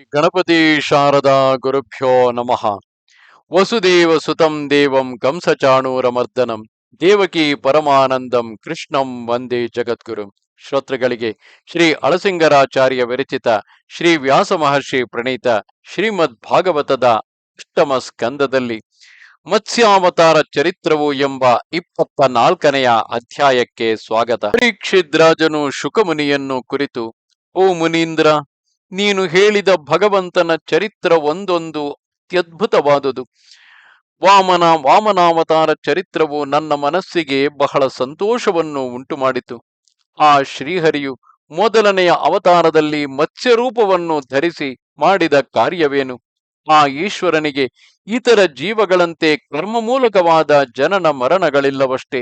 ಗಣಪತಿ ಶಾರದಾ ಗುರುಭ್ಯೋ ನಮಃ. ವಸುದೇವ ಸುತಂ ದೇವಂ ಕಂಸಚಾಣೂರಮರ್ದನಂ. ದೇವಕಿ ಪರಮಾನಂದಂ ಕೃಷ್ಣಂ ವಂದೇ ಜಗದ್ಗುರು. ಶ್ರೋತೃಗಳಿಗೆ ಶ್ರೀ ಅಳಸಿಂಗರಾಚಾರ್ಯ ವಿರಚಿತ ಶ್ರೀ ವ್ಯಾಸ ಮಹರ್ಷಿ ಪ್ರಣೀತ ಶ್ರೀಮದ್ ಭಾಗವತದ ಅಷ್ಟಮ ಸ್ಕಂದದಲ್ಲಿ ಮತ್ಸ್ಯಾವತಾರ ಚರಿತ್ರವು ಎಂಬ ಇಪ್ಪತ್ತ ನಾಲ್ಕನೆಯ ಅಧ್ಯಾಯಕ್ಕೆ ಸ್ವಾಗತ. ಪರೀಕ್ಷಿದ್ರಾಜನು ಶುಕಮುನಿಯನ್ನು ಕುರಿತು, ಓ ಮುನೀಂದ್ರ ನೀನು ಹೇಳಿದ ಭಗವಂತನ ಚರಿತ್ರ ಒಂದೊಂದು ಅತ್ಯದ್ಭುತವಾದುದು. ವಾಮನ ವಾಮನಾವತಾರ ಚರಿತ್ರವು ನನ್ನ ಮನಸ್ಸಿಗೆ ಬಹಳ ಸಂತೋಷವನ್ನು ಉಂಟು ಮಾಡಿತು ಆ ಶ್ರೀಹರಿಯು ಮೊದಲನೆಯ ಅವತಾರದಲ್ಲಿ ಮತ್ಸ್ಯರೂಪವನ್ನು ಧರಿಸಿ ಮಾಡಿದ ಕಾರ್ಯವೇನು? ಆ ಈಶ್ವರನಿಗೆ ಇತರ ಜೀವಗಳಂತೆ ಕರ್ಮ ಮೂಲಕವಾದ ಜನನ ಮರಣಗಳಿಲ್ಲವಷ್ಟೇ.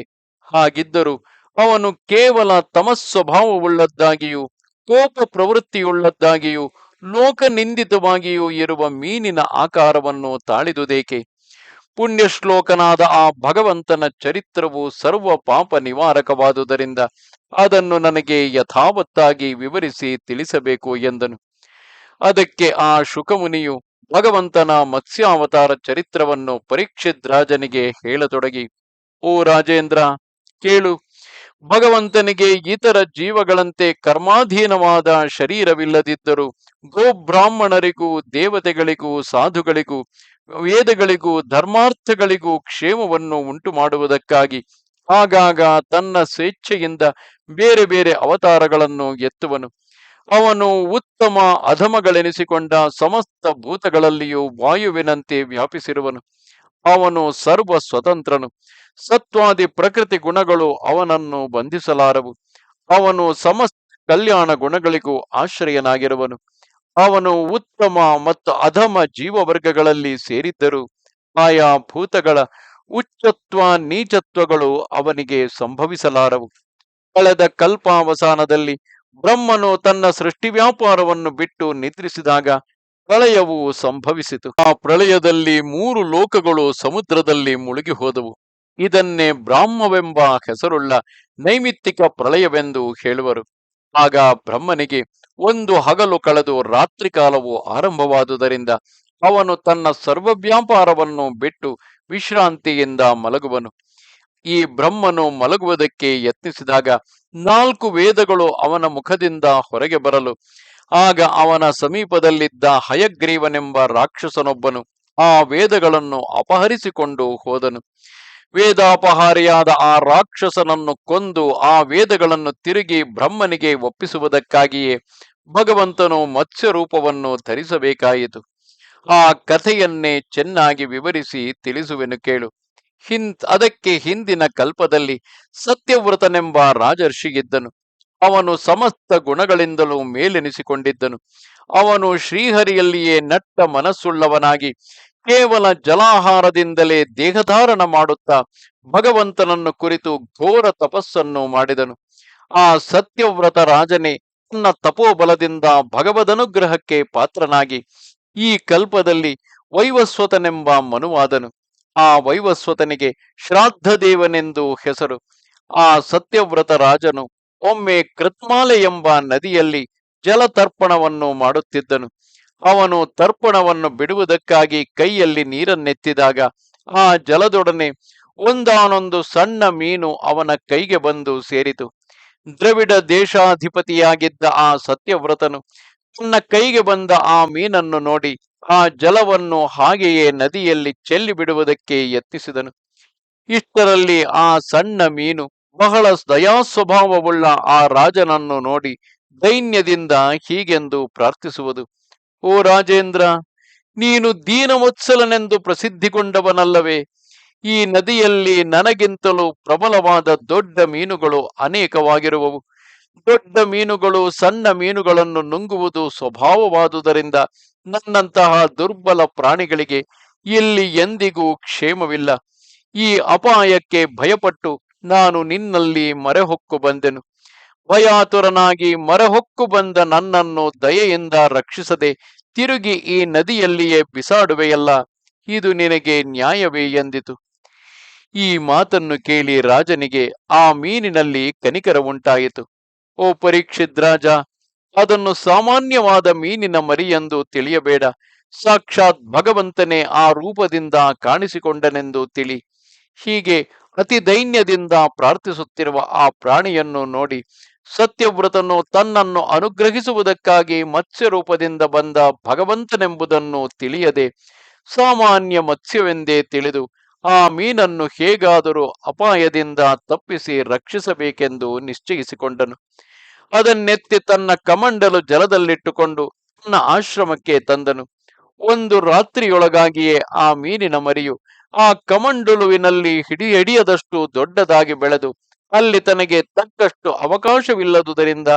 ಹಾಗಿದ್ದರೂ ಅವನು ಕೇವಲ ತಮಸ್ವಭಾವವುಳ್ಳದ್ದಾಗಿಯೂ ಕೋಪ ಪ್ರವೃತ್ತಿಯುಳ್ಳದ್ದಾಗಿಯೂ ಲೋಕನಿಂದಿತವಾಗಿಯೂ ಇರುವ ಮೀನಿನ ಆಕಾರವನ್ನು ತಾಳಿದುದೇಕೆ? ಪುಣ್ಯ ಶ್ಲೋಕನಾದ ಆ ಭಗವಂತನ ಚರಿತ್ರವು ಸರ್ವ ಪಾಪ ನಿವಾರಕವಾದುದರಿಂದ ಅದನ್ನು ನನಗೆ ಯಥಾವತ್ತಾಗಿ ವಿವರಿಸಿ ತಿಳಿಸಬೇಕು ಎಂದನು. ಅದಕ್ಕೆ ಆ ಶುಕಮುನಿಯು ಭಗವಂತನ ಮತ್ಸ್ಯಾವತಾರ ಚರಿತ್ರವನ್ನು ಪರೀಕ್ಷಿತ್ ರಾಜನಿಗೆ ಹೇಳತೊಡಗಿ, ಓ ರಾಜೇಂದ್ರ, ಕೇಳು. ಭಗವಂತನಿಗೆ ಇತರ ಜೀವಗಳಂತೆ ಕರ್ಮಾಧೀನವಾದ ಶರೀರವಿಲ್ಲದಿದ್ದರೂ ಗೋಬ್ರಾಹ್ಮಣರಿಗೂ ದೇವತೆಗಳಿಗೂ, ಸಾಧುಗಳಿಗೂ, ವೇದಗಳಿಗೂ, ಧರ್ಮಾರ್ಥಗಳಿಗೂ ಕ್ಷೇಮವನ್ನು ಉಂಟು ಮಾಡುವುದಕ್ಕಾಗಿ ಆಗಾಗ ತನ್ನ ಸ್ವೇಚ್ಛೆಯಿಂದ ಬೇರೆ ಬೇರೆ ಅವತಾರಗಳನ್ನು ಎತ್ತುವನು. ಅವನು ಉತ್ತಮ ಅಧಮಗಳೆನಿಸಿಕೊಂಡ ಸಮಸ್ತ ಭೂತಗಳಲ್ಲಿಯೂ ವಾಯುವಿನಂತೆ ವ್ಯಾಪಿಸಿರುವನು. ಅವನು ಸರ್ವ ಸ್ವತಂತ್ರನು. ಸತ್ವಾದಿ ಪ್ರಕೃತಿ ಗುಣಗಳು ಅವನನ್ನು ಬಂಧಿಸಲಾರವು. ಅವನು ಸಮಸ್ತ ಕಲ್ಯಾಣ ಗುಣಗಳಿಗೂ ಆಶ್ರಯನಾಗಿರುವನು. ಅವನು ಉತ್ತಮ ಮತ್ತು ಅಧಮ ಜೀವವರ್ಗಗಳಲ್ಲಿ ಸೇರಿದ್ದರು. ಆಯಾ ಭೂತಗಳ ಉಚ್ಚತ್ವ ನೀಚತ್ವಗಳು ಅವನಿಗೆ ಸಂಭವಿಸಲಾರವು. ಕಳೆದ ಕಲ್ಪಾವಸಾನದಲ್ಲಿ ಬ್ರಹ್ಮನು ತನ್ನ ಸೃಷ್ಟಿ ವ್ಯಾಪಾರವನ್ನು ಬಿಟ್ಟು ನಿದ್ರಿಸಿದಾಗ ಪ್ರಳಯವು ಸಂಭವಿಸಿತು. ಆ ಪ್ರಳಯದಲ್ಲಿ ಮೂರು ಲೋಕಗಳು ಸಮುದ್ರದಲ್ಲಿ ಮುಳುಗಿ ಹೋದವು. ಇದನ್ನೇ ಬ್ರಾಹ್ಮವೆಂಬ ಹೆಸರುಳ್ಳ ನೈಮಿತ್ತಿಕ ಪ್ರಳಯವೆಂದು ಹೇಳುವರು. ಆಗ ಬ್ರಹ್ಮನಿಗೆ ಒಂದು ಹಗಲು ಕಳೆದು ರಾತ್ರಿ ಕಾಲವು ಆರಂಭವಾದುದರಿಂದ ಅವನು ತನ್ನ ಸರ್ವವ್ಯಾಪಾರವನ್ನು ಬಿಟ್ಟು ವಿಶ್ರಾಂತಿಯಿಂದ ಮಲಗುವನು. ಈ ಬ್ರಹ್ಮನು ಮಲಗುವುದಕ್ಕೆ ಯತ್ನಿಸಿದಾಗ ನಾಲ್ಕು ವೇದಗಳು ಅವನ ಮುಖದಿಂದ ಹೊರಗೆ ಬರಲು ಆಗ ಅವನ ಸಮೀಪದಲ್ಲಿದ್ದ ಹಯಗ್ರೀವನೆಂಬ ರಾಕ್ಷಸನೊಬ್ಬನು ಆ ವೇದಗಳನ್ನು ಅಪಹರಿಸಿಕೊಂಡು ಹೋದನು. ವೇದಾಪಹಾರಿಯಾದ ಆ ರಾಕ್ಷಸನನ್ನು ಕೊಂದು ಆ ವೇದಗಳನ್ನು ತಿರುಗಿ ಬ್ರಹ್ಮನಿಗೆ ಒಪ್ಪಿಸುವುದಕ್ಕಾಗಿಯೇ ಭಗವಂತನು ಮತ್ಸ್ಯ ರೂಪವನ್ನು ಧರಿಸಬೇಕಾಯಿತು. ಆ ಕಥೆಯನ್ನೇ ಚೆನ್ನಾಗಿ ವಿವರಿಸಿ ತಿಳಿಸುವೆನು ಕೇಳು. ಹಿಂದ್ ಅದಕ್ಕೆ ಹಿಂದಿನ ಕಲ್ಪದಲ್ಲಿ ಸತ್ಯವ್ರತನೆಂಬ ರಾಜರ್ಷಿಗಿದ್ದನು ಅವನು ಸಮಸ್ತ ಗುಣಗಳಿಂದಲೂ ಮೇಲೆನಿಸಿಕೊಂಡಿದ್ದನು. ಅವನು ಶ್ರೀಹರಿಯಲ್ಲಿಯೇ ನಟ್ಟ ಮನಸ್ಸುಳ್ಳವನಾಗಿ ಕೇವಲ ಜಲಾಹಾರದಿಂದಲೇ ದೇಹಧಾರಣ ಮಾಡುತ್ತಾ ಭಗವಂತನನ್ನು ಕುರಿತು ಘೋರ ತಪಸ್ಸನ್ನು ಮಾಡಿದನು. ಆ ಸತ್ಯವ್ರತ ರಾಜನೇ ತನ್ನ ತಪೋಬಲದಿಂದ ಭಗವದನುಗ್ರಹಕ್ಕೆ ಪಾತ್ರನಾಗಿ ಈ ಕಲ್ಪದಲ್ಲಿ ವೈವಸ್ವತನೆಂಬ ಮನುವಾದನು. ಆ ವೈವಸ್ವತನಿಗೆ ಶ್ರಾದ್ದ ದೇವನೆಂದು ಹೆಸರು. ಆ ಸತ್ಯವ್ರತ ರಾಜನು ಒಮ್ಮೆ ಕೃತ್ಮಾಲೆ ಎಂಬ ನದಿಯಲ್ಲಿ ಜಲತರ್ಪಣವನ್ನು ಮಾಡುತ್ತಿದ್ದನು. ಅವನು ತರ್ಪಣವನ್ನು ಬಿಡುವುದಕ್ಕಾಗಿ ಕೈಯಲ್ಲಿ ನೀರನ್ನೆತ್ತಿದಾಗ ಆ ಜಲದೊಡನೆ ಒಂದಾನೊಂದು ಸಣ್ಣ ಮೀನು ಅವನ ಕೈಗೆ ಬಂದು ಸೇರಿತು. ದ್ರವಿಡ ದೇಶಾಧಿಪತಿಯಾಗಿದ್ದ ಆ ಸತ್ಯವ್ರತನು ತನ್ನ ಕೈಗೆ ಬಂದ ಆ ಮೀನನ್ನು ನೋಡಿ ಆ ಜಲವನ್ನು ಹಾಗೆಯೇ ನದಿಯಲ್ಲಿ ಚೆಲ್ಲಿ ಬಿಡುವುದಕ್ಕೆ ಯತ್ನಿಸಿದನು. ಇಷ್ಟರಲ್ಲಿ ಆ ಸಣ್ಣ ಮೀನು ಬಹಳ ದಯಾಸ್ವಭಾವವುಳ್ಳ ಆ ರಾಜನನ್ನು ನೋಡಿ ದೈನ್ಯದಿಂದ ಹೀಗೆಂದು ಪ್ರಾರ್ಥಿಸುವುದು. ಓ ರಾಜೇಂದ್ರ, ನೀನು ದೀನವತ್ಸಲನೆಂದು ಪ್ರಸಿದ್ಧಿಗೊಂಡವನಲ್ಲವೇ, ಈ ನದಿಯಲ್ಲಿ ನನಗಿಂತಲೂ ಪ್ರಬಲವಾದ ದೊಡ್ಡ ಮೀನುಗಳು ಅನೇಕವಾಗಿರುವವು. ದೊಡ್ಡ ಮೀನುಗಳು ಸಣ್ಣ ಮೀನುಗಳನ್ನು ನುಂಗುವುದು ಸ್ವಭಾವವಾದುದರಿಂದ ನನ್ನಂತಹ ದುರ್ಬಲ ಪ್ರಾಣಿಗಳಿಗೆ ಇಲ್ಲಿ ಎಂದಿಗೂ ಕ್ಷೇಮವಿಲ್ಲ. ಈ ಅಪಾಯಕ್ಕೆ ಭಯಪಟ್ಟು ನಾನು ನಿನ್ನಲ್ಲಿ ಮರೆಹೊಕ್ಕು ಬಂದೆನು. ಭಯಾತುರನಾಗಿ ಮರೆಹೊಕ್ಕು ಬಂದ ನನ್ನನ್ನು ದಯೆಯಿಂದ ರಕ್ಷಿಸದೆ ತಿರುಗಿ ಈ ನದಿಯಲ್ಲಿಯೇ ಬಿಸಾಡುವೆಯಲ್ಲ, ಇದು ನಿನಗೆ ನ್ಯಾಯವೇ ಎಂದಿತು. ಈ ಮಾತನ್ನು ಕೇಳಿ ರಾಜನಿಗೆ ಆ ಮೀನಿನಲ್ಲಿ ಕನಿಕರ ಉಂಟಾಯಿತು. ಓ ಪರೀಕ್ಷಿತ್ ರಾಜ, ಅದನ್ನು ಸಾಮಾನ್ಯವಾದ ಮೀನಿನ ಮರಿಯೆಂದು ತಿಳಿಯಬೇಡ. ಸಾಕ್ಷಾತ್ ಭಗವಂತನೇ ಆ ರೂಪದಿಂದ ಕಾಣಿಸಿಕೊಂಡನೆಂದು ತಿಳಿ. ಹೀಗೆ ಅತಿ ದೈನ್ಯದಿಂದ ಪ್ರಾರ್ಥಿಸುತ್ತಿರುವ ಆ ಪ್ರಾಣಿಯನ್ನು ನೋಡಿ ಸತ್ಯವ್ರತನು ತನ್ನನ್ನು ಅನುಗ್ರಹಿಸುವುದಕ್ಕಾಗಿ ಮತ್ಸ್ಯ ರೂಪದಿಂದ ಬಂದ ಭಗವಂತನೆಂಬುದನ್ನು ತಿಳಿಯದೆ ಸಾಮಾನ್ಯ ಮತ್ಸ್ಯವೆಂದೇ ತಿಳಿದು ಆ ಮೀನನ್ನು ಹೇಗಾದರೂ ಅಪಾಯದಿಂದ ತಪ್ಪಿಸಿ ರಕ್ಷಿಸಬೇಕೆಂದು ನಿಶ್ಚಯಿಸಿಕೊಂಡನು. ಅದನ್ನೆತ್ತಿ ತನ್ನ ಕಮಂಡಲು ಜಲದಲ್ಲಿಟ್ಟುಕೊಂಡು ತನ್ನ ಆಶ್ರಮಕ್ಕೆ ತಂದನು. ಒಂದು ರಾತ್ರಿಯೊಳಗಾಗಿಯೇ ಆ ಮೀನಿನ ಮರಿಯು ಆ ಕಮಂಡಲುವಿನಲ್ಲಿ ಹಿಡಿಯಡಿಯದಷ್ಟು ದೊಡ್ಡದಾಗಿ ಬೆಳೆದು ಅಲ್ಲಿ ತನಗೆ ತಕ್ಕಷ್ಟು ಅವಕಾಶವಿಲ್ಲದುದರಿಂದ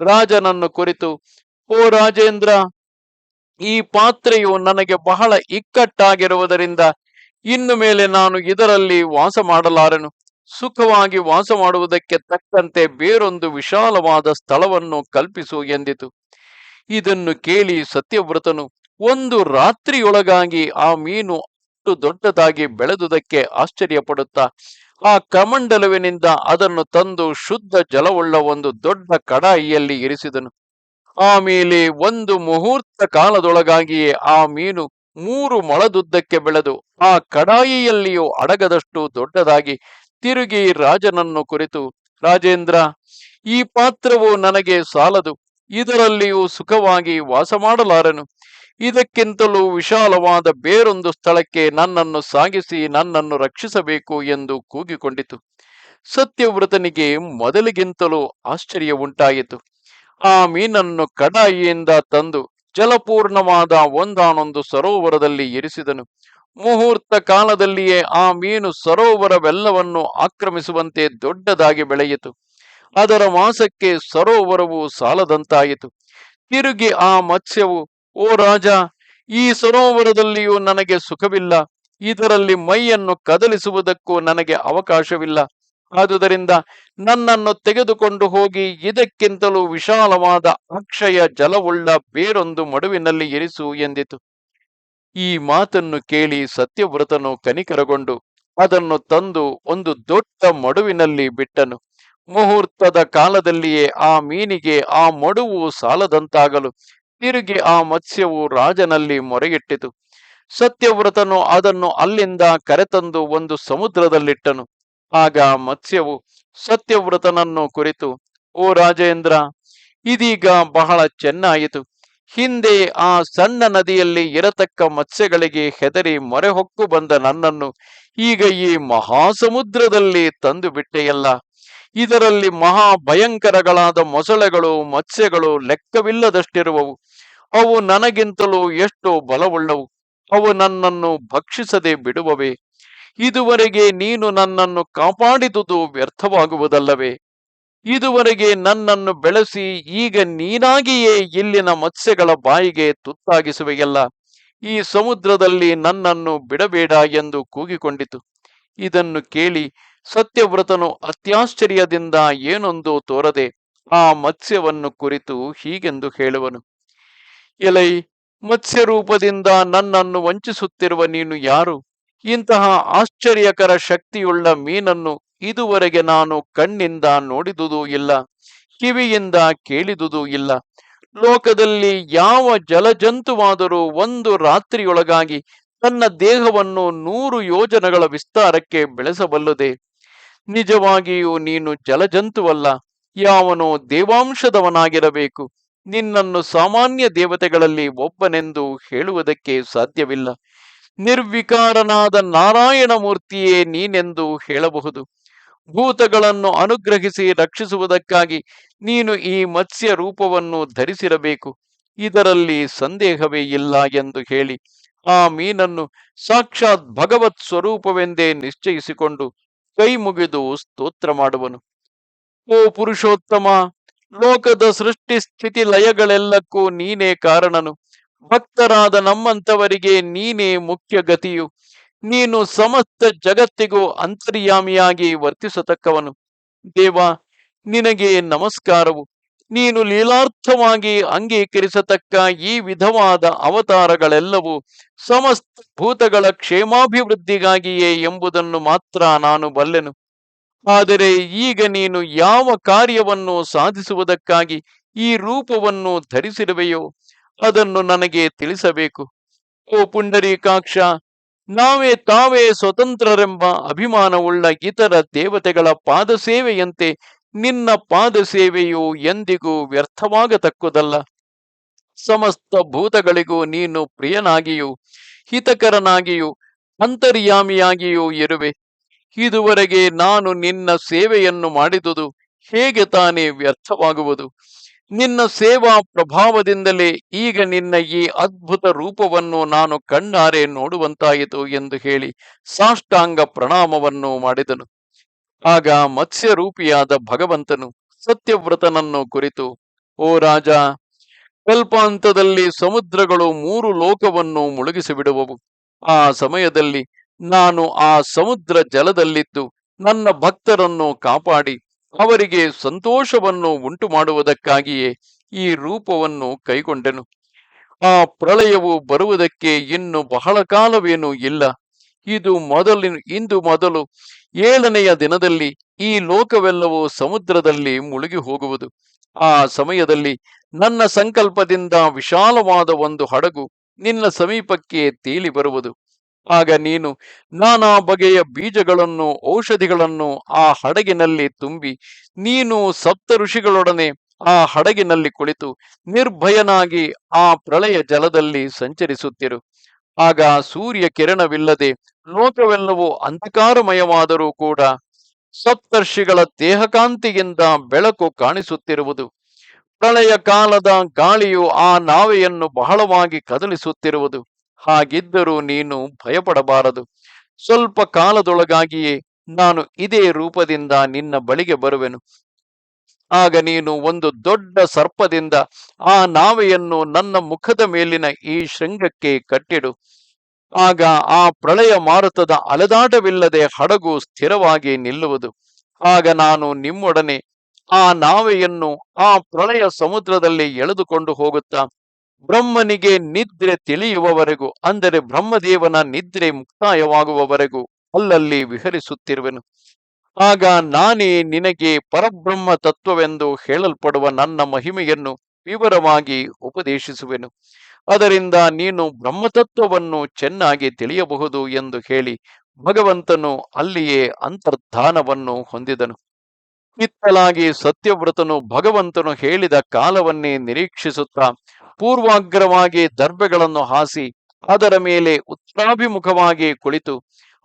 ರಾಜನನ್ನು ಕುರಿತು, ಓ ರಾಜೇಂದ್ರ, ಈ ಪಾತ್ರೆಯು ನನಗೆ ಬಹಳ ಇಕ್ಕಟ್ಟಾಗಿರುವುದರಿಂದ ಇನ್ನು ಮೇಲೆ ನಾನು ಇದರಲ್ಲಿ ವಾಸ ಮಾಡಲಾರನು. ಸುಖವಾಗಿ ವಾಸ ಮಾಡುವುದಕ್ಕೆ ತಕ್ಕಂತೆ ಬೇರೊಂದು ವಿಶಾಲವಾದ ಸ್ಥಳವನ್ನು ಕಲ್ಪಿಸು ಎಂದಿತು. ಇದನ್ನು ಕೇಳಿ ಸತ್ಯವ್ರತನು, ಒಂದು ರಾತ್ರಿಯೊಳಗಾಗಿ ಆ ಮೀನು ದೊಡ್ಡದಾಗಿ ಬೆಳೆದುದಕ್ಕೆ ಆಶ್ಚರ್ಯಪಡುತ್ತಾ ಆ ಕಮಂಡಲುವಿನಿಂದ ಅದನ್ನು ತಂದು ಶುದ್ಧ ಜಲವುಳ್ಳ ಒಂದು ದೊಡ್ಡ ಕಡಾಯಿಯಲ್ಲಿ ಇರಿಸಿದನು. ಆಮೇಲೆ ಒಂದು ಮುಹೂರ್ತ ಕಾಲದೊಳಗಾಗಿಯೇ ಆ ಮೀನು ಮೂರು ಮೊಳದುದ್ದಕ್ಕೆ ಬೆಳೆದು ಆ ಕಡಾಯಿಯಲ್ಲಿಯೂ ಅಡಗದಷ್ಟು ದೊಡ್ಡದಾಗಿ ತಿರುಗಿ ರಾಜನನ್ನು ಕುರಿತು, ರಾಜೇಂದ್ರ, ಈ ಪಾತ್ರವು ನನಗೆ ಸಾಲದು. ಇದರಲ್ಲಿಯೂ ಸುಖವಾಗಿ ವಾಸ ಮಾಡಲಾರನು. ಇದಕ್ಕಿಂತಲೂ ವಿಶಾಲವಾದ ಬೇರೊಂದು ಸ್ಥಳಕ್ಕೆ ನನ್ನನ್ನು ಸಾಗಿಸಿ ನನ್ನನ್ನು ರಕ್ಷಿಸಬೇಕು ಎಂದು ಕೂಗಿಕೊಂಡಿತು. ಸತ್ಯವ್ರತನಿಗೆ ಮೊದಲಿಗಿಂತಲೂ ಆಶ್ಚರ್ಯ ಉಂಟಾಯಿತು. ಆ ಮೀನನ್ನು ಕಡಾಯಿಯಿಂದ ತಂದು ಜಲಪೂರ್ಣವಾದ ಒಂದಾನೊಂದು ಸರೋವರದಲ್ಲಿ ಇರಿಸಿದನು. ಮುಹೂರ್ತ ಕಾಲದಲ್ಲಿಯೇ ಆ ಮೀನು ಸರೋವರವೆಲ್ಲವನ್ನು ಆಕ್ರಮಿಸುವಂತೆ ದೊಡ್ಡದಾಗಿ ಬೆಳೆಯಿತು. ಅದರ ಮಾಸಕ್ಕೆ ಸರೋವರವು ಸಾಲದಂತಾಯಿತು. ತಿರುಗಿ ಆ ಮತ್ಸ್ಯವು ಓ ರಾಜ, ಈ ಸರೋವರದಲ್ಲಿಯೂ ನನಗೆ ಸುಖವಿಲ್ಲ. ಇದರಲ್ಲಿ ಮೈಯನ್ನು ಕದಲಿಸುವುದಕ್ಕೂ ನನಗೆ ಅವಕಾಶವಿಲ್ಲ. ಆದುದರಿಂದ ನನ್ನನ್ನು ತೆಗೆದುಕೊಂಡು ಹೋಗಿ ಇದಕ್ಕಿಂತಲೂ ವಿಶಾಲವಾದ ಅಕ್ಷಯ ಜಲವುಳ್ಳ ಬೇರೊಂದು ಮಡುವಿನಲ್ಲಿ ಇರಿಸು ಎಂದಿತು. ಈ ಮಾತನ್ನು ಕೇಳಿ ಸತ್ಯವ್ರತನು ಕನಿಕರಗೊಂಡು ಅದನ್ನು ತಂದು ಒಂದು ದೊಡ್ಡ ಮಡುವಿನಲ್ಲಿ ಬಿಟ್ಟನು. ಮುಹೂರ್ತದ ಕಾಲದಲ್ಲಿಯೇ ಆ ಮೀನಿಗೆ ಆ ಮಡುವು ಸಾಲದಂತಾಗಲು ತಿರುಗಿ ಆ ಮತ್ಸ್ಯವು ರಾಜನಲ್ಲಿ ಮೊರೆಗಿಟ್ಟಿತು ಸತ್ಯವ್ರತನು ಅದನ್ನು ಅಲ್ಲಿಂದ ಕರೆತಂದು ಒಂದು ಸಮುದ್ರದಲ್ಲಿಟ್ಟನು. ಆಗ ಮತ್ಸ್ಯವು ಸತ್ಯವ್ರತನನ್ನು ಕುರಿತು, ಓ ರಾಜೇಂದ್ರ, ಇದೀಗ ಬಹಳ ಚೆನ್ನಾಯಿತು. ಹಿಂದೆ ಆ ಸಣ್ಣ ನದಿಯಲ್ಲಿ ಇರತಕ್ಕ ಮತ್ಸ್ಯಗಳಿಗೆ ಹೆದರಿ ಮೊರೆ ಹೊಕ್ಕು ಬಂದ ನನ್ನನ್ನು, ಈಗ ಈ ಮಹಾಸಮುದ್ರದಲ್ಲಿ ತಂದು ಬಿಟ್ಟೆಯಲ್ಲ. ಇದರಲ್ಲಿ ಮಹಾ ಭಯಂಕರಗಳಾದ ಮೊಸಳೆಗಳು, ಮತ್ಸ್ಯಗಳು ಲೆಕ್ಕವಿಲ್ಲದಷ್ಟಿರುವವು. ಅವು ನನಗಿಂತಲೂ ಎಷ್ಟು ಬಲವುಳ್ಳವು. ಅವು ನನ್ನನ್ನು ಭಕ್ಷಿಸದೆ ಬಿಡುವವೆ. ಇದುವರೆಗೆ ನೀನು ನನ್ನನ್ನು ಕಾಪಾಡಿದುದು ವ್ಯರ್ಥವಾಗುವುದಲ್ಲವೇ. ಇದುವರೆಗೆ ನನ್ನನ್ನು ಬೆಳೆಸಿ ಈಗ ನೀನಾಗಿಯೇ ಇಲ್ಲಿನ ಮತ್ಸ್ಯಗಳ ಬಾಯಿಗೆ ತುತ್ತಾಗಿಸುವೆಯಲ್ಲ. ಈ ಸಮುದ್ರದಲ್ಲಿ ನನ್ನನ್ನು ಬಿಡಬೇಡ ಎಂದು ಕೂಗಿಕೊಂಡಿತು. ಇದನ್ನು ಕೇಳಿ ಸತ್ಯವ್ರತನು ಅತ್ಯಾಶ್ಚರ್ಯದಿಂದ ಏನೊಂದು ತೋರದೆ ಆ ಮತ್ಸ್ಯವನ್ನು ಕುರಿತು ಹೀಗೆಂದು ಹೇಳುವನು. ಎಲೈ ಮತ್ಸ್ಯ ರೂಪದಿಂದ ನನ್ನನ್ನು ವಂಚಿಸುತ್ತಿರುವ ನೀನು ಯಾರು? ಇಂತಹ ಆಶ್ಚರ್ಯಕರ ಶಕ್ತಿಯುಳ್ಳ ಮೀನನ್ನು ಇದುವರೆಗೆ ನಾನು ಕಣ್ಣಿಂದ ನೋಡಿದುದೂ ಇಲ್ಲ, ಕಿವಿಯಿಂದ ಕೇಳಿದುದೂ ಇಲ್ಲ. ಲೋಕದಲ್ಲಿ ಯಾವ ಜಲಜಂತುವಾದರೂ ಒಂದು ರಾತ್ರಿಯೊಳಗಾಗಿ ತನ್ನ ದೇಹವನ್ನು ನೂರು ಯೋಜನಗಳ ವಿಸ್ತಾರಕ್ಕೆ ಬೆಳೆಸಬಲ್ಲದೆ. ನಿಜವಾಗಿಯೂ ನೀನು ಜಲಜಂತುವಲ್ಲ, ಯಾವನೋ ದೇವಾಂಶದವನಾಗಿರಬೇಕು. ನಿನ್ನನ್ನು ಸಾಮಾನ್ಯ ದೇವತೆಗಳಲ್ಲಿ ಒಬ್ಬನೆಂದು ಹೇಳುವುದಕ್ಕೆ ಸಾಧ್ಯವಿಲ್ಲ. ನಿರ್ವಿಕಾರನಾದ ನಾರಾಯಣ ಮೂರ್ತಿಯೇ ನೀನೆಂದು ಹೇಳಬಹುದು. ಭೂತಗಳನ್ನು ಅನುಗ್ರಹಿಸಿ ರಕ್ಷಿಸುವುದಕ್ಕಾಗಿ ನೀನು ಈ ಮತ್ಸ್ಯ ರೂಪವನ್ನು ಧರಿಸಿರಬೇಕು. ಇದರಲ್ಲಿ ಸಂದೇಹವೇ ಇಲ್ಲ ಎಂದು ಹೇಳಿ, ಆ ಮೀನನ್ನು ಸಾಕ್ಷಾತ್ ಭಗವತ್ ಸ್ವರೂಪವೆಂದೇ ನಿಶ್ಚಯಿಸಿಕೊಂಡು ಕೈ ಮುಗಿದು ಸ್ತೋತ್ರ ಮಾಡುವನು. ಓ ಪುರುಷೋತ್ತಮ, ಲೋಕದ ಸೃಷ್ಟಿ ಸ್ಥಿತಿ ಲಯಗಳೆಲ್ಲಕ್ಕೂ ನೀನೇ ಕಾರಣನು. ಭಕ್ತರಾದ ನಮ್ಮಂತವರಿಗೆ ನೀನೇ ಮುಖ್ಯ ಗತಿಯು. ನೀನು ಸಮಸ್ತ ಜಗತ್ತಿಗೂ ಅಂತರ್ಯಾಮಿಯಾಗಿ ವರ್ತಿಸತಕ್ಕವನು. ದೇವ, ನಿನಗೆ ನಮಸ್ಕಾರವು. ನೀನು ಲೀಲಾರ್ಥವಾಗಿ ಅಂಗೀಕರಿಸತಕ್ಕ ಈ ವಿಧವಾದ ಅವತಾರಗಳೆಲ್ಲವೂ ಸಮಸ್ತ ಭೂತಗಳ ಕ್ಷೇಮಾಭಿವೃದ್ಧಿಗಾಗಿಯೇ ಎಂಬುದನ್ನು ಮಾತ್ರ ನಾನು ಬಲ್ಲೆನು. ಆದರೆ ಈಗ ನೀನು ಯಾವ ಕಾರ್ಯವನ್ನು ಸಾಧಿಸುವುದಕ್ಕಾಗಿ ಈ ರೂಪವನ್ನು ಧರಿಸಿರುವೆಯೋ ಅದನ್ನು ನನಗೆ ತಿಳಿಸಬೇಕು. ಓ ಪುಂಡರೀಕಾಕ್ಷ, ನಾವೇ ತಾವೇ ಸ್ವತಂತ್ರರೆಂಬ ಅಭಿಮಾನವುಳ್ಳ ಇತರ ದೇವತೆಗಳ ಪಾದಸೇವೆಯಂತೆ ನಿನ್ನ ಪಾದ ಸೇವೆಯು ಎಂದಿಗೂ ವ್ಯರ್ಥವಾಗತಕ್ಕುದಲ್ಲ. ಸಮಸ್ತ ಭೂತಗಳಿಗೂ ನೀನು ಪ್ರಿಯನಾಗಿಯೂ, ಹಿತಕರನಾಗಿಯೂ, ಅಂತರ್ಯಾಮಿಯಾಗಿಯೂ ಇರುವೆ. ಇದುವರೆಗೆ ನಾನು ನಿನ್ನ ಸೇವೆಯನ್ನು ಮಾಡಿದುದು ಹೇಗೆ ತಾನೇ ವ್ಯರ್ಥವಾಗುವುದು? ನಿನ್ನ ಸೇವಾ ಪ್ರಭಾವದಿಂದಲೇ ಈಗ ನಿನ್ನ ಈ ಅದ್ಭುತ ರೂಪವನ್ನು ನಾನು ಕಣ್ಣಾರೆ ನೋಡುವಂತಾಯಿತು ಎಂದು ಹೇಳಿ ಸಾಷ್ಟಾಂಗ ಪ್ರಣಾಮವನ್ನು ಮಾಡಿದನು. ಆಗ ಮತ್ಸ್ಯರೂಪಿಯಾದ ಭಗವಂತನು ಸತ್ಯವ್ರತನನ್ನು ಕುರಿತು, ಓ ರಾಜ, ಕಲ್ಪಾಂತದಲ್ಲಿ ಸಮುದ್ರಗಳು ಮೂರು ಲೋಕವನ್ನು ಮುಳುಗಿಸಿಬಿಡುವವು. ಆ ಸಮಯದಲ್ಲಿ ನಾನು ಆ ಸಮುದ್ರ ಜಲದಲ್ಲಿದ್ದು ನನ್ನ ಭಕ್ತರನ್ನು ಕಾಪಾಡಿ ಅವರಿಗೆ ಸಂತೋಷವನ್ನು ಉಂಟು ಮಾಡುವುದಕ್ಕಾಗಿಯೇ ಈ ರೂಪವನ್ನು ಕೈಗೊಂಡೆನು. ಆ ಪ್ರಳಯವು ಬರುವುದಕ್ಕೆ ಇನ್ನು ಬಹಳ ಕಾಲವೇನೂ ಇಲ್ಲ. ಇದು ಮೊದಲಿನ, ಇಂದು ಮೊದಲು ಏಳನೆಯ ದಿನದಲ್ಲಿ ಈ ಲೋಕವೆಲ್ಲವೂ ಸಮುದ್ರದಲ್ಲಿ ಮುಳುಗಿ ಹೋಗುವುದು. ಆ ಸಮಯದಲ್ಲಿ ನನ್ನ ಸಂಕಲ್ಪದಿಂದ ವಿಶಾಲವಾದ ಒಂದು ಹಡಗು ನಿನ್ನ ಸಮೀಪಕ್ಕೆ ತೇಲಿ ಬರುವುದು. ಆಗ ನೀನು ನಾನಾ ಬಗೆಯ ಬೀಜಗಳನ್ನು, ಔಷಧಿಗಳನ್ನು ಆ ಹಡಗಿನಲ್ಲಿ ತುಂಬಿ ನೀನು ಸಪ್ತ ಋಷಿಗಳೊಡನೆ ಆ ಹಡಗಿನಲ್ಲಿ ಕುಳಿತು ನಿರ್ಭಯನಾಗಿ ಆ ಪ್ರಳಯ ಜಲದಲ್ಲಿ ಸಂಚರಿಸುತ್ತಿರು. ಆಗ ಸೂರ್ಯ ಕಿರಣವಿಲ್ಲದೆ ಲೋಕವೆಲ್ಲವೂ ಅಂಧಕಾರಮಯವಾದರೂ ಕೂಡ ಸಪ್ತರ್ಷಿಗಳ ದೇಹಕಾಂತಿಯಿಂದ ಬೆಳಕು ಕಾಣಿಸುತ್ತಿರುವುದು. ಪ್ರಳಯ ಕಾಲದ ಗಾಳಿಯು ಆ ನಾವೆಯನ್ನು ಬಹಳವಾಗಿ ಕದಲಿಸುತ್ತಿರುವುದು. ಹಾಗಿದ್ದರೂ ನೀನು ಭಯಪಡಬಾರದು. ಸ್ವಲ್ಪ ಕಾಲದೊಳಗಾಗಿಯೇ ನಾನು ಇದೇ ರೂಪದಿಂದ ನಿನ್ನ ಬಳಿಗೆ ಬರುವೆನು. ಆಗ ನೀನು ಒಂದು ದೊಡ್ಡ ಸರ್ಪದಿಂದ ಆ ನಾವೆಯನ್ನು ನನ್ನ ಮುಖದ ಮೇಲಿನ ಈ ಶೃಂಗಕ್ಕೆ ಕಟ್ಟಿಡು. ಆಗ ಆ ಪ್ರಳಯ ಮಾರುತದ ಅಲೆದಾಟವಿಲ್ಲದೆ ಹಡಗು ಸ್ಥಿರವಾಗಿ ನಿಲ್ಲುವುದು. ಆಗ ನಾನು ನಿಮ್ಮೊಡನೆ ಆ ನಾವೆಯನ್ನು ಆ ಪ್ರಳಯ ಸಮುದ್ರದಲ್ಲಿ ಎಳೆದುಕೊಂಡು ಹೋಗುತ್ತಾ, ಬ್ರಹ್ಮನಿಗೆ ನಿದ್ರೆ ತಿಳಿಯುವವರೆಗೂ, ಅಂದರೆ ಬ್ರಹ್ಮದೇವನ ನಿದ್ರೆ ಮುಕ್ತಾಯವಾಗುವವರೆಗೂ ಅಲ್ಲಲ್ಲಿ ವಿಹರಿಸುತ್ತಿರುವೆನು. ಆಗ ನಾನೇ ನಿನಗೆ ಪರಬ್ರಹ್ಮ ತತ್ವವೆಂದು ಹೇಳಲ್ಪಡುವ ನನ್ನ ಮಹಿಮೆಯನ್ನು ವಿವರವಾಗಿ ಉಪದೇಶಿಸುವೆನು. ಅದರಿಂದ ನೀನು ಬ್ರಹ್ಮತತ್ವವನ್ನು ಚೆನ್ನಾಗಿ ತಿಳಿಯಬಹುದು ಎಂದು ಹೇಳಿ ಭಗವಂತನು ಅಲ್ಲಿಯೇ ಅಂತರ್ಧಾನವನ್ನು ಹೊಂದಿದನು. ಇತ್ತಲಾಗಿ ಸತ್ಯವ್ರತನು ಭಗವಂತನು ಹೇಳಿದ ಕಾಲವನ್ನೇ ನಿರೀಕ್ಷಿಸುತ್ತಾ ಪೂರ್ವಾಗ್ರವಾಗಿ ದರ್ಬೆಗಳನ್ನು ಹಾಸಿ ಅದರ ಮೇಲೆ ಉತ್ತರಾಭಿಮುಖವಾಗಿ ಕುಳಿತು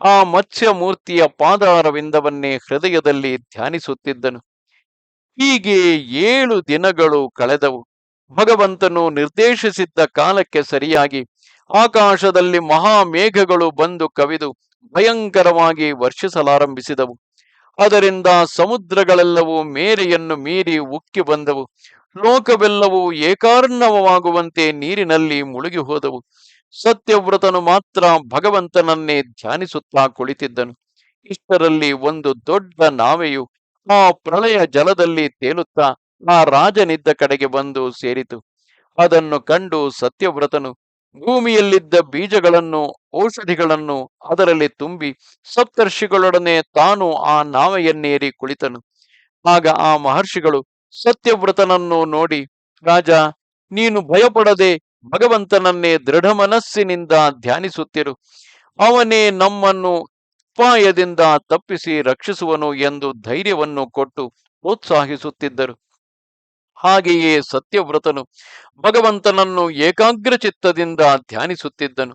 ಆ ಮತ್ಸ್ಯ ಮೂರ್ತಿಯ ಪಾದಾರವಿಂದವನ್ನೇ ಹೃದಯದಲ್ಲಿ ಧ್ಯಾನಿಸುತ್ತಿದ್ದನು. ಹೀಗೆ ಏಳು ದಿನಗಳು ಕಳೆದವು. ಭಗವಂತನು ನಿರ್ದೇಶಿಸಿದ್ದ ಕಾಲಕ್ಕೆ ಸರಿಯಾಗಿ ಆಕಾಶದಲ್ಲಿ ಮಹಾಮೇಘಗಳು ಬಂದು ಕವಿದು ಭಯಂಕರವಾಗಿ ವರ್ಷಿಸಲಾರಂಭಿಸಿದವು. ಅದರಿಂದ ಸಮುದ್ರಗಳೆಲ್ಲವೂ ಮೇರೆಯನ್ನು ಮೀರಿ ಉಕ್ಕಿ ಬಂದವು. ಲೋಕವೆಲ್ಲವೂ ಏಕಾರ್ಣವವಾಗುವಂತೆ ನೀರಿನಲ್ಲಿ ಮುಳುಗಿ ಹೋದವು. ಸತ್ಯವ್ರತನು ಮಾತ್ರ ಭಗವಂತನನ್ನೇ ಧ್ಯಾನಿಸುತ್ತಾ ಕುಳಿತಿದ್ದನು. ಇಷ್ಟರಲ್ಲಿ ಒಂದು ದೊಡ್ಡ ನಾವೆಯು ಆ ಪ್ರಳಯ ಜಲದಲ್ಲಿ ತೇಲುತ್ತಾ ಆ ರಾಜನಿದ್ದ ಕಡೆಗೆ ಬಂದು ಸೇರಿತು. ಅದನ್ನು ಕಂಡು ಸತ್ಯವ್ರತನು ಭೂಮಿಯಲ್ಲಿದ್ದ ಬೀಜಗಳನ್ನು, ಔಷಧಿಗಳನ್ನು ಅದರಲ್ಲಿ ತುಂಬಿ ಸಪ್ತರ್ಷಿಗಳೊಡನೆ ತಾನು ಆ ನಾವೆಯನ್ನೇರಿ ಕುಳಿತನು. ಆಗ ಆ ಮಹರ್ಷಿಗಳು ಸತ್ಯವ್ರತನನ್ನು ನೋಡಿ, ರಾಜ, ನೀನು ಭಯಪಡದೆ ಭಗವಂತನನ್ನೇ ದೃಢ ಮನಸ್ಸಿನಿಂದ ಧ್ಯಾನಿಸುತ್ತಿರು. ಅವನೇ ನಮ್ಮನ್ನು ಉಪಾಯದಿಂದ ತಪ್ಪಿಸಿ ರಕ್ಷಿಸುವನು ಎಂದು ಧೈರ್ಯವನ್ನು ಕೊಟ್ಟು ಪ್ರೋತ್ಸಾಹಿಸುತ್ತಿದ್ದರು. ಹಾಗೆಯೇ ಸತ್ಯವ್ರತನು ಭಗವಂತನನ್ನು ಏಕಾಗ್ರ ಚಿತ್ತದಿಂದ ಧ್ಯಾನಿಸುತ್ತಿದ್ದನು.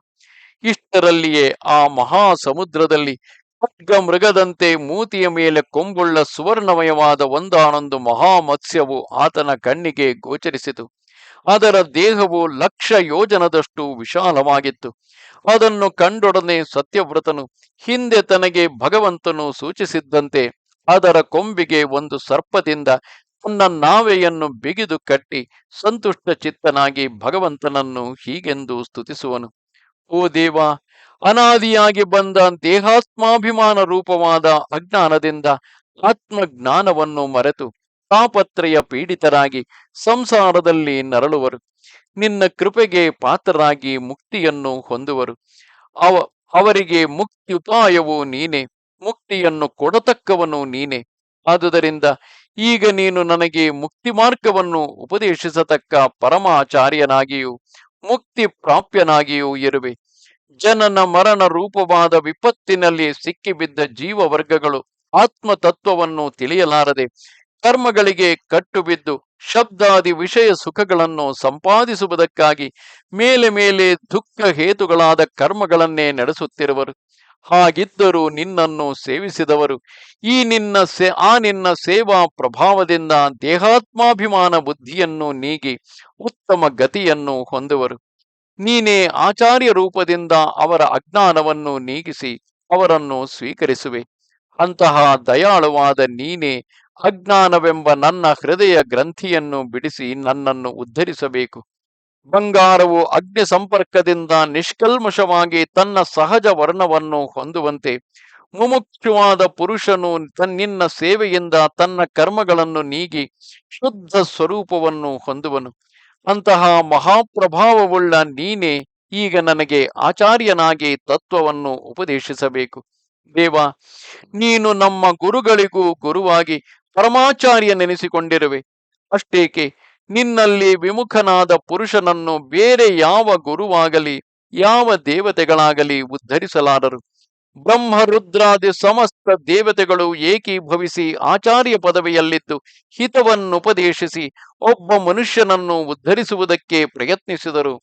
ಇಷ್ಟರಲ್ಲಿಯೇ ಆ ಮಹಾ ಸಮುದ್ರದಲ್ಲಿ ಖಡ್ಗ ಮೃಗದಂತೆ ಮೂತಿಯ ಮೇಲೆ ಕೊಂಬುಳ್ಳ ಸುವರ್ಣಮಯವಾದ ಒಂದಾನೊಂದು ಮಹಾ ಮತ್ಸ್ಯವು ಆತನ ಕಣ್ಣಿಗೆ ಗೋಚರಿಸಿತು. ಅದರ ದೇಹವು ಲಕ್ಷ ಯೋಜನದಷ್ಟು ವಿಶಾಲವಾಗಿತ್ತು. ಅದನ್ನು ಕಂಡೊಡನೆ ಸತ್ಯವ್ರತನು ಹಿಂದೆ ತನಗೆ ಭಗವಂತನು ಸೂಚಿಸಿದ್ದಂತೆ ಅದರ ಕೊಂಬಿಗೆ ಒಂದು ಸರ್ಪದಿಂದ ತನ್ನ ನಾವೆಯನ್ನು ಬಿಗಿದು ಕಟ್ಟಿ ಸಂತುಷ್ಟ ಚಿತ್ತನಾಗಿ ಭಗವಂತನನ್ನು ಹೀಗೆಂದು ಸ್ತುತಿಸುವನು. ಓ ದೇವ, ಅನಾದಿಯಾಗಿ ಬಂದ ದೇಹಾತ್ಮಾಭಿಮಾನ ರೂಪವಾದ ಅಜ್ಞಾನದಿಂದ ಆತ್ಮಜ್ಞಾನವನ್ನು ಮರೆತು ತಾಪತ್ರೆಯ ಪೀಡಿತರಾಗಿ ಸಂಸಾರದಲ್ಲಿ ನರಳುವರು. ನಿನ್ನ ಕೃಪೆಗೆ ಪಾತ್ರರಾಗಿ ಮುಕ್ತಿಯನ್ನು ಹೊಂದುವರು. ಅವ, ಅವರಿಗೆ ಮುಕ್ತಿ ಉಪಾಯವು ನೀನೆ, ಮುಕ್ತಿಯನ್ನು ಕೊಡತಕ್ಕವನು ನೀನೆ. ಆದುದರಿಂದ ಈಗ ನೀನು ನನಗೆ ಮುಕ್ತಿ ಮಾರ್ಗವನ್ನು ಉಪದೇಶಿಸತಕ್ಕ ಪರಮಾಚಾರ್ಯನಾಗಿಯೂ, ಮುಕ್ತಿ ಪ್ರಾಪ್ಯನಾಗಿಯೂ ಇರುವೆ. ಜನನ ಮರಣ ರೂಪವಾದ ವಿಪತ್ತಿನಲ್ಲಿ ಸಿಕ್ಕಿಬಿದ್ದ ಜೀವ ವರ್ಗಗಳು ಆತ್ಮತತ್ವವನ್ನು ತಿಳಿಯಲಾರದೆ, ಕರ್ಮಗಳಿಗೆ ಕಟ್ಟುಬಿದ್ದು ಶಬ್ದಾದಿ ವಿಷಯ ಸುಖಗಳನ್ನು ಸಂಪಾದಿಸುವುದಕ್ಕಾಗಿ ಮೇಲೆ ಮೇಲೆ ದುಃಖ ಹೇತುಗಳಾದ ಕರ್ಮಗಳನ್ನೇ ನಡೆಸುತ್ತಿರುವರು. ಹಾಗಿದ್ದರೂ ನಿನ್ನನ್ನು ಸೇವಿಸಿದವರು. ಈ ನಿನ್ನ ಸೇ, ಆ ನಿನ್ನ ಸೇವಾ ಪ್ರಭಾವದಿಂದ ದೇಹಾತ್ಮಾಭಿಮಾನ ಬುದ್ಧಿಯನ್ನು ನೀಗಿ ಉತ್ತಮ ಗತಿಯನ್ನು ಹೊಂದುವರು. ನೀನೇ ಆಚಾರ್ಯ ರೂಪದಿಂದ ಅವರ ಅಜ್ಞಾನವನ್ನು ನೀಗಿಸಿ ಅವರನ್ನು ಸ್ವೀಕರಿಸುವೆ. ಅಂತಹ ದಯಾಳುವಾದ ನೀನೇ ಅಜ್ಞಾನವೆಂಬ ನನ್ನ ಹೃದಯ ಗ್ರಂಥಿಯನ್ನು ಬಿಡಿಸಿ ನನ್ನನ್ನು ಉದ್ಧರಿಸಬೇಕು. ಬಂಗಾರವು ಅಗ್ನಿ ಸಂಪರ್ಕದಿಂದ ನಿಷ್ಕಲ್ಮಶವಾಗಿ ತನ್ನ ಸಹಜ ವರ್ಣವನ್ನು ಹೊಂದುವಂತೆ, ಮುಮುಕ್ಷುವಾದ ಪುರುಷನು ನಿನ್ನ ಸೇವೆಯಿಂದ ತನ್ನ ಕರ್ಮಗಳನ್ನು ನೀಗಿ ಶುದ್ಧ ಸ್ವರೂಪವನ್ನು ಹೊಂದುವನು. ಅಂತಹ ಮಹಾಪ್ರಭಾವವುಳ್ಳ ನೀನೇ ಈಗ ನನಗೆ ಆಚಾರ್ಯನಾಗಿ ತತ್ವವನ್ನು ಉಪದೇಶಿಸಬೇಕು. ದೇವ, ನೀನು ನಮ್ಮ ಗುರುಗಳಿಗೂ ಗುರುವಾಗಿ ಪರಮಾಚಾರ್ಯನೆನಿಸಿಕೊಂಡಿರುವೆ. ಅಷ್ಟೇಕೆ ನಿನ್ನಲ್ಲಿ ವಿಮುಖನಾದ ಪುರುಷನನ್ನು ಬೇರೆ ಯಾವ ಗುರುವಾಗಲಿ, ಯಾವ ದೇವತೆಗಳಾಗಲಿ ಉದ್ಧರಿಸಲಾರರು. ಬ್ರಹ್ಮ ರುದ್ರಾದಿ ಸಮಸ್ತ ದೇವತೆಗಳು ಏಕೀಭವಿಸಿ ಆಚಾರ್ಯ ಪದವಿಯಲ್ಲಿದ್ದು ಹಿತವನ್ನುಪದೇಶಿಸಿ ಒಬ್ಬ ಮನುಷ್ಯನನ್ನು ಉದ್ಧರಿಸುವುದಕ್ಕೆ ಪ್ರಯತ್ನಿಸಿದರು.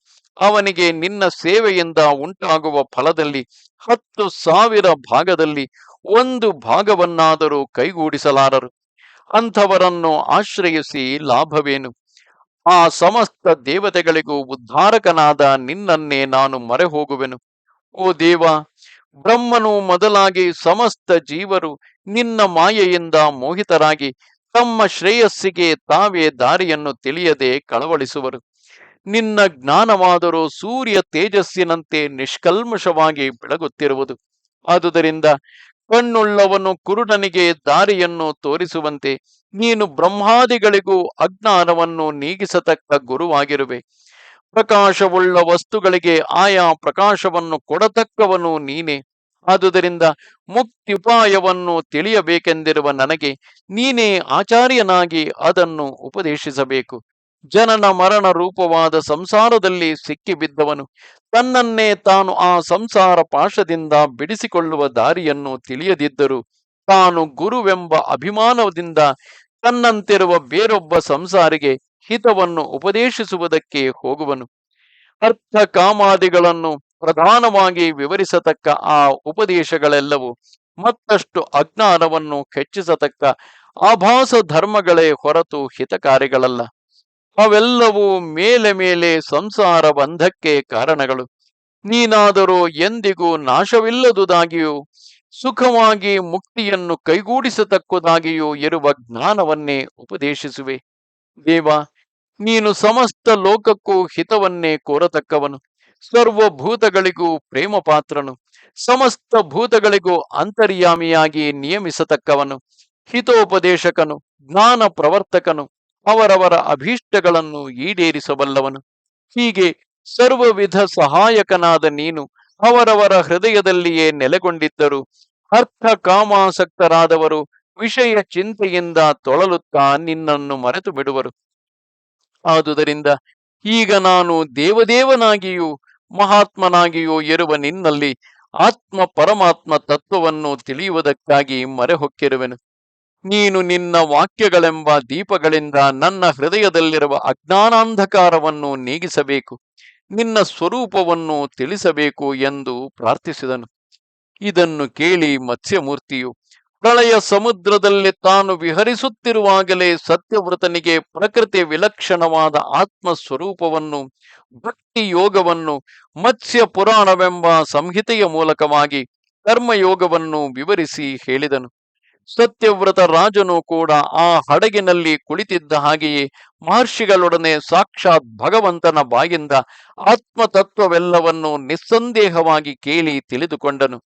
ಅವನಿಗೆ ನಿನ್ನ ಸೇವೆಯಿಂದ ಉಂಟಾಗುವ ಫಲದಲ್ಲಿ ಹತ್ತು ಸಾವಿರ ಭಾಗದಲ್ಲಿ ಒಂದು ಭಾಗವನ್ನಾದರೂ ಕೈಗೂಡಿಸಲಾರರು. ಅಂಥವರನ್ನು ಆಶ್ರಯಿಸಿ ಲಾಭವೇನು? ಆ ಸಮಸ್ತ ದೇವತೆಗಳಿಗೂ ಉದ್ಧಾರಕನಾದ ನಿನ್ನನ್ನೇ ನಾನು ಮರೆ ಹೋಗುವೆನು ಓ ದೇವ, ಬ್ರಹ್ಮನು ಮೊದಲಾಗಿ ಸಮಸ್ತ ಜೀವರು ನಿನ್ನ ಮಾಯೆಯಿಂದ ಮೋಹಿತರಾಗಿ ತಮ್ಮ ಶ್ರೇಯಸ್ಸಿಗೆ ತಾವೇ ದಾರಿಯನ್ನು ತಿಳಿಯದೆ ಕಳವಳಿಸುವರು. ನಿನ್ನ ಜ್ಞಾನವಾದರೂ ಸೂರ್ಯ ತೇಜಸ್ಸಿನಂತೆ ನಿಷ್ಕಲ್ಮಷವಾಗಿ ಬೆಳಗುತ್ತಿರುವುದು. ಆದುದರಿಂದ ಕಣ್ಣುಳ್ಳವನು ಕುರುಡನಿಗೆ ದಾರಿಯನ್ನು ತೋರಿಸುವಂತೆ ನೀನು ಬ್ರಹ್ಮಾದಿಗಳಿಗೂ ಅಜ್ಞಾನವನ್ನು ನೀಗಿಸತಕ್ಕ ಗುರುವಾಗಿರುವೆ. ಪ್ರಕಾಶವುಳ್ಳ ವಸ್ತುಗಳಿಗೆ ಆಯಾ ಪ್ರಕಾಶವನ್ನು ಕೊಡತಕ್ಕವನು ನೀನೇ. ಆದುದರಿಂದ ಮುಕ್ತಿ ಉಪಾಯವನ್ನು ತಿಳಿಯಬೇಕೆಂದಿರುವ ನನಗೆ ನೀನೇ ಆಚಾರ್ಯನಾಗಿ ಅದನ್ನು ಉಪದೇಶಿಸಬೇಕು. ಜನನ ಮರಣ ರೂಪವಾದ ಸಂಸಾರದಲ್ಲಿ ಸಿಕ್ಕಿಬಿದ್ದವನು. ತನ್ನನ್ನೇ ತಾನು ಆ ಸಂಸಾರ ಪಾಶದಿಂದ ಬಿಡಿಸಿಕೊಳ್ಳುವ ದಾರಿಯನ್ನು ತಿಳಿಯದಿದ್ದರು ತಾನು ಗುರುವೆಂಬ ಅಭಿಮಾನದಿಂದ ತನ್ನಂತಿರುವ ಬೇರೊಬ್ಬ ಸಂಸಾರಿಗೆ ಹಿತವನ್ನು ಉಪದೇಶಿಸುವುದಕ್ಕೆ ಹೋಗುವನು. ಅರ್ಥ ಕಾಮಾದಿಗಳನ್ನು ಪ್ರಧಾನವಾಗಿ ವಿವರಿಸತಕ್ಕ ಆ ಉಪದೇಶಗಳೆಲ್ಲವೂ ಮತ್ತಷ್ಟು ಅಜ್ಞಾನವನ್ನು ಹೆಚ್ಚಿಸತಕ್ಕ ಆಭಾಸ ಧರ್ಮಗಳೇ ಹೊರತು ಹಿತಕಾರಿಗಳಲ್ಲ. ಅವೆಲ್ಲವೂ ಮೇಲೆ ಮೇಲೆ ಸಂಸಾರ ಬಂಧಕ್ಕೆ ಕಾರಣಗಳು. ನೀನಾದರೂ ಎಂದಿಗೂ ನಾಶವಿಲ್ಲದುದಾಗಿಯೂ, ಸುಖವಾಗಿ ಮುಕ್ತಿಯನ್ನು ಕೈಗೂಡಿಸತಕ್ಕುದಾಗಿಯೂ ಇರುವ ಜ್ಞಾನವನ್ನೇ ಉಪದೇಶಿಸುವೆ. ದೇವ, ನೀನು ಸಮಸ್ತ ಲೋಕಕ್ಕೂ ಹಿತವನ್ನೇ ಕೋರತಕ್ಕವನು. ಸರ್ವಭೂತಗಳಿಗೂ ಪ್ರೇಮ ಪಾತ್ರನು ಸಮಸ್ತ ಭೂತಗಳಿಗೂ ಅಂತರ್ಯಾಮಿಯಾಗಿ ನಿಯಮಿಸತಕ್ಕವನು. ಹಿತೋಪದೇಶಕನು ಜ್ಞಾನ ಪ್ರವರ್ತಕನು ಅವರವರ ಅಭೀಷ್ಟಗಳನ್ನು ಈಡೇರಿಸಬಲ್ಲವನು. ಹೀಗೆ ಸರ್ವವಿಧ ಸಹಾಯಕನಾದ ನೀನು ಅವರವರ ಹೃದಯದಲ್ಲಿಯೇ ನೆಲೆಗೊಂಡಿದ್ದರು ಅರ್ಥ ಕಾಮಾಸಕ್ತರಾದವರು ವಿಷಯ ಚಿಂತೆಯಿಂದ ತೊಳಲುತ್ತಾ ನಿನ್ನನ್ನು ಮರೆತು ಬಿಡುವರು. ಆದುದರಿಂದ ಈಗ ನಾನು ದೇವದೇವನಾಗಿಯೂ ಮಹಾತ್ಮನಾಗಿಯೂ ಇರುವ ನಿನ್ನಲ್ಲಿ ಆತ್ಮ ಪರಮಾತ್ಮ ತತ್ವವನ್ನು ತಿಳಿಯುವುದಕ್ಕಾಗಿ ಮರೆ ಹೊಕ್ಕಿರುವೆನು ನೀನು ನಿನ್ನ ವಾಕ್ಯಗಳೆಂಬ ದೀಪಗಳಿಂದ ನನ್ನ ಹೃದಯದಲ್ಲಿರುವ ಅಜ್ಞಾನಾಂಧಕಾರವನ್ನು ನೀಗಿಸಬೇಕು, ನಿನ್ನ ಸ್ವರೂಪವನ್ನು ತಿಳಿಸಬೇಕು ಎಂದು ಪ್ರಾರ್ಥಿಸಿದನು. ಇದನ್ನು ಕೇಳಿ ಮತ್ಸ್ಯಮೂರ್ತಿಯು, ಪ್ರಳಯ ಸಮುದ್ರದಲ್ಲಿ ತಾನು ವಿಹರಿಸುತ್ತಿರುವಾಗಲೇ ಸತ್ಯವ್ರತನಿಗೆ ಪ್ರಕೃತಿ ವಿಲಕ್ಷಣವಾದ ಆತ್ಮ ಸ್ವರೂಪವನ್ನು ಭಕ್ತಿ ಯೋಗವನ್ನು ಮತ್ಸ್ಯ ಪುರಾಣವೆಂಬ ಸಂಹಿತೆಯ ಮೂಲಕವಾಗಿ ಕರ್ಮಯೋಗವನ್ನು ವಿವರಿಸಿ ಹೇಳಿದನು. ಸತ್ಯವ್ರತ ರಾಜನು ಕೂಡ ಆ ಹಡಗಿನಲ್ಲಿ ಕುಳಿತಿದ್ದ ಹಾಗೆಯೇ ಮಹರ್ಷಿಗಳೊಡನೆ ಸಾಕ್ಷಾತ್ ಭಗವಂತನ ಬಾಯಿಂದ ಆತ್ಮತತ್ವವೆಲ್ಲವನ್ನು ನಿಸ್ಸಂದೇಹವಾಗಿ ಕೇಳಿ ತಿಳಿದುಕೊಂಡನು.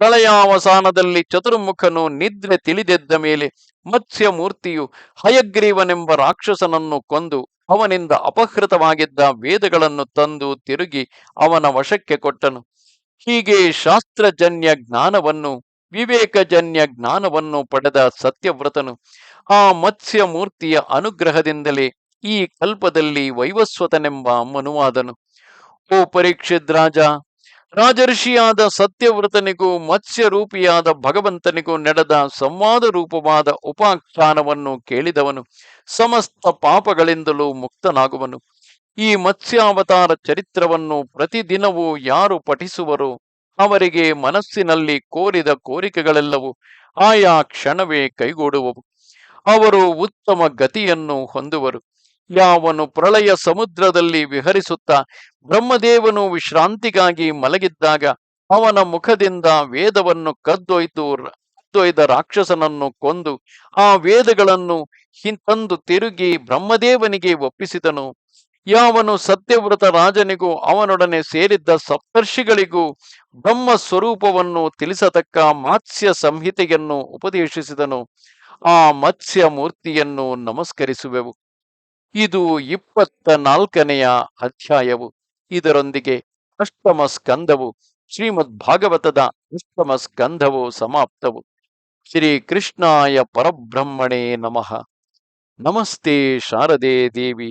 ಪ್ರಳಯಾವಸಾನದಲ್ಲಿ ಚತುರ್ಮುಖನು ನಿದ್ರೆ ತಿಳಿದೆದ್ದ ಮೇಲೆ ಮತ್ಸ್ಯ ಮೂರ್ತಿಯು ಹಯಗ್ರೀವನೆಂಬ ರಾಕ್ಷಸನನ್ನು ಕೊಂದು ಅವನಿಂದ ಅಪಹೃತವಾಗಿದ್ದ ವೇದಗಳನ್ನು ತಂದು ತಿರುಗಿ ಅವನ ವಶಕ್ಕೆ ಕೊಟ್ಟನು. ಹೀಗೆ ಶಾಸ್ತ್ರಜನ್ಯ ಜ್ಞಾನವನ್ನು ವಿವೇಕಜನ್ಯ ಜ್ಞಾನವನ್ನು ಪಡೆದ ಸತ್ಯವ್ರತನು ಆ ಮತ್ಸ್ಯ ಮೂರ್ತಿಯ ಅನುಗ್ರಹದಿಂದಲೇ ಈ ಕಲ್ಪದಲ್ಲಿ ವೈವಸ್ವತನೆಂಬ ಮನುವಾದನು. ಓ ಪರೀಕ್ಷಿತ್ ರಾಜ, ರಾಜರ್ಷಿಯಾದ ಸತ್ಯವ್ರತನಿಗೂ ಮತ್ಸ್ಯ ರೂಪಿಯಾದ ಭಗವಂತನಿಗೂ ನಡೆದ ಸಂವಾದ ರೂಪವಾದ ಉಪಾಖ್ಯಾನವನ್ನು ಕೇಳಿದವನು ಸಮಸ್ತ ಪಾಪಗಳಿಂದಲೂ ಮುಕ್ತನಾಗುವನು. ಈ ಮತ್ಸ್ಯಾವತಾರ ಚರಿತ್ರವನ್ನು ಪ್ರತಿದಿನವೂ ಯಾರು ಪಠಿಸುವರೋ? ಅವರಿಗೆ ಮನಸ್ಸಿನಲ್ಲಿ ಕೋರಿದ ಕೋರಿಕೆಗಳೆಲ್ಲವೂ ಆಯಾ ಕ್ಷಣವೇ ಕೈಗೂಡುವವು. ಅವರು ಉತ್ತಮ ಗತಿಯನ್ನು ಹೊಂದುವರು. ಯಾವನು ಪ್ರಳಯ ಸಮುದ್ರದಲ್ಲಿ ವಿಹರಿಸುತ್ತಾ ಬ್ರಹ್ಮದೇವನು ವಿಶ್ರಾಂತಿಗಾಗಿ ಮಲಗಿದ್ದಾಗ ಅವನ ಮುಖದಿಂದ ವೇದವನ್ನು ಕದ್ದೊಯ್ದು ಕದ್ದೊಯ್ದ ರಾಕ್ಷಸನನ್ನು ಕೊಂದು ಆ ವೇದಗಳನ್ನು ಹಿಂತಂದು ತಿರುಗಿ ಬ್ರಹ್ಮದೇವನಿಗೆ ಒಪ್ಪಿಸಿದನು. ಯಾವನು ಸತ್ಯವ್ರತ ರಾಜನಿಗೂ ಅವನೊಡನೆ ಸೇರಿದ್ದ ಸಪ್ತರ್ಷಿಗಳಿಗೂ ಬ್ರಹ್ಮ ಸ್ವರೂಪವನ್ನು ತಿಳಿಸತಕ್ಕ ಮಾತ್ಸ್ಯ ಸಂಹಿತೆಯನ್ನು ಉಪದೇಶಿಸಿದನು. ಆ ಮತ್ಸ್ಯ ಮೂರ್ತಿಯನ್ನು ನಮಸ್ಕರಿಸುವೆವು. ಇದು ಇಪ್ಪತ್ತ ನಾಲ್ಕನೆಯ ಅಧ್ಯಾಯವು. ಇದರೊಂದಿಗೆ ಅಷ್ಟಮ ಸ್ಕಂದವು ಶ್ರೀಮದ್ ಭಾಗವತದ ಅಷ್ಟಮ ಸ್ಕಂದವು ಸಮಾಪ್ತವು. ಶ್ರೀ ಕೃಷ್ಣಾಯ ಪರಬ್ರಹ್ಮಣೇ ನಮಃ. ನಮಸ್ತೆ ಶಾರದೆ ದೇವಿ.